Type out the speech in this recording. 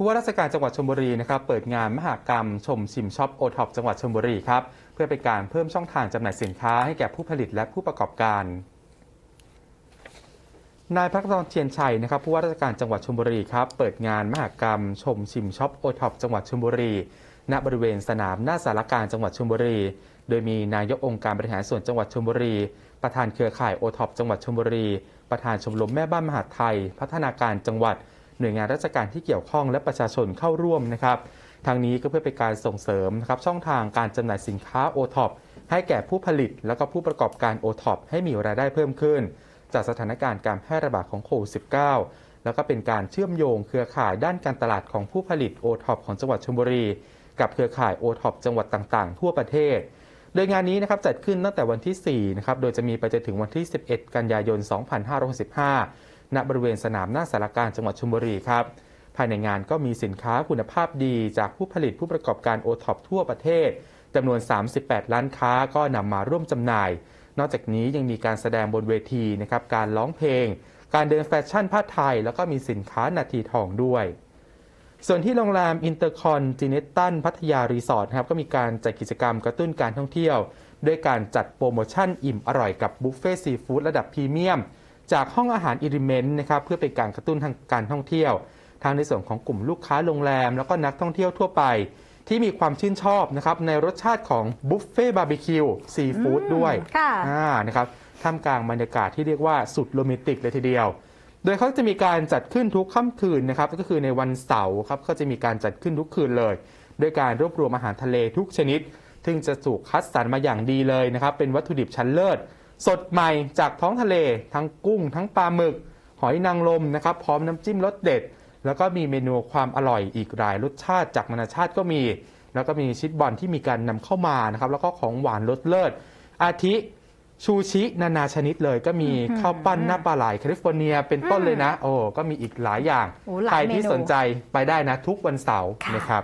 ผู้ว่าราชการจังหวัดชลบุรีนะครับเปิดงานมหากรรม ชมชิมช็อปโอท็อปจังหวัดชลบุรีครับเพื่อเป็นการเพิ่มช่องทางจำหน่ายสินค้าให้แก่ผู้ผลิตและผู้ประกอบการนายพักรเทียนชัยนะครับผู้ว่าราชการจังหวัดชลบุรีครับเปิดงานมหกรรม ชมชิมช็อปโอท็อปจังหวัดชลบุรี ณบริเวณสนามหน้าสารการจังหวัดชลบุรี โดยมีนายกองค์การบริหารส่วนจังหวัดชลบุรี ประธานเครือข่ายโอท็อปจังหวัดชลบุรี ประธานชมรมแม่บ้านมหาไทย พัฒนาการจังหวัด หน่วยงานราชการที่เกี่ยวข้องและประชาชนเข้าร่วมนะครับทางนี้ก็เพื่อเป็นการส่งเสริมนะครับช่องทางการจำหน่ายสินค้าโอท็อปให้แก่ผู้ผลิต และก็ผู้ประกอบการโอท็อปให้มีรายได้เพิ่มขึ้น จากสถานการณ์การแพร่ระบาดของโควิด -19 แล้วก็เป็นการเชื่อมโยงเครือข่ายด้านการตลาดของผู้ผลิตโอท็อปของจังหวัดชลบุรี กับเครือข่ายโอท็อปจังหวัดต่างๆ ทั่วประเทศ โดยงานนี้นะครับจัดขึ้นตั้งแต่วันที่4นะครับโดยจะมีไปจนถึงวันที่ 11 กันยายน 2565 ณบริเวณสนามหน้าสารการจังหวัดชลบุรีครับภายในงานก็มีสินค้าคุณภาพดีจากผู้ผลิตผู้ประกอบการโอท็อปทั่วประเทศจำนวน 38 ล้านค้าก็นำมาร่วมจำหน่าย นอกจากนี้ยังมีการแสดงบนเวทีนะครับการร้องเพลง การเดินแฟชั่นผ้าไทย แล้วก็มีสินค้านาทีทองด้วย ส่วนที่โรงแรมอินเตอร์คอนจิเนตันพัทยารีสอร์ทครับก็มีการจัดกิจกรรมกระตุ้นการท่องเที่ยว ด้วยการจัดโปรโมชั่นอิ่มอร่อยกับบุฟเฟ่ซีฟู้ดระดับพรีเมียม จากห้องอาหารอิริเมนต์นะครับเพื่อเป็นการกระตุ้นทางการท่องเที่ยวทั้งในส่วนของกลุ่มลูกค้าโรงแรม แล้วก็นักท่องเที่ยวทั่วไป ที่มีความชื่นชอบนะครับในรสชาติของบุฟเฟ่บาร์บีคิวซีฟู้ดด้วยค่ะอ่านะครับท่ามกลางบรรยากาศที่เรียกว่าสุดโรแมนติกเลยทีเดียว โดยเขาจะมีการจัดขึ้นทุกค่ำคืนนะครับก็คือในวันเสาร์ครับก็จะมีการจัดขึ้นทุกคืนเลย ด้วยการรวบรวมอาหารทะเลทุกชนิด ซึ่งจะถูกคัดสรรมาอย่างดีเลยนะครับเป็นวัตถุดิบชั้นเลิศ สดใหม่จากท้องทะเล ทั้งกุ้ง ทั้งปลาหมึก หอยนางรมนะครับ พร้อมน้ำจิ้มรสเด็ด แล้วก็มีเมนูความอร่อยอีกหลายรสชาติจากนานาชาติก็มี แล้วก็มีชิดบอลที่มีการนำเข้ามานะครับ แล้วก็ของหวานรสเลิศ อาทิชูชินานาชนิดเลยก็มีอื้อหือข้าวปั้นหน้าปลาไหลแคลิฟอร์เนีย เป็นต้นเลยนะ โอ้ก็มีอีกหลายอย่างโอ้หลายใครที่เมนูสนใจไปได้นะทุกวันเสาร์ค่ะนะครับ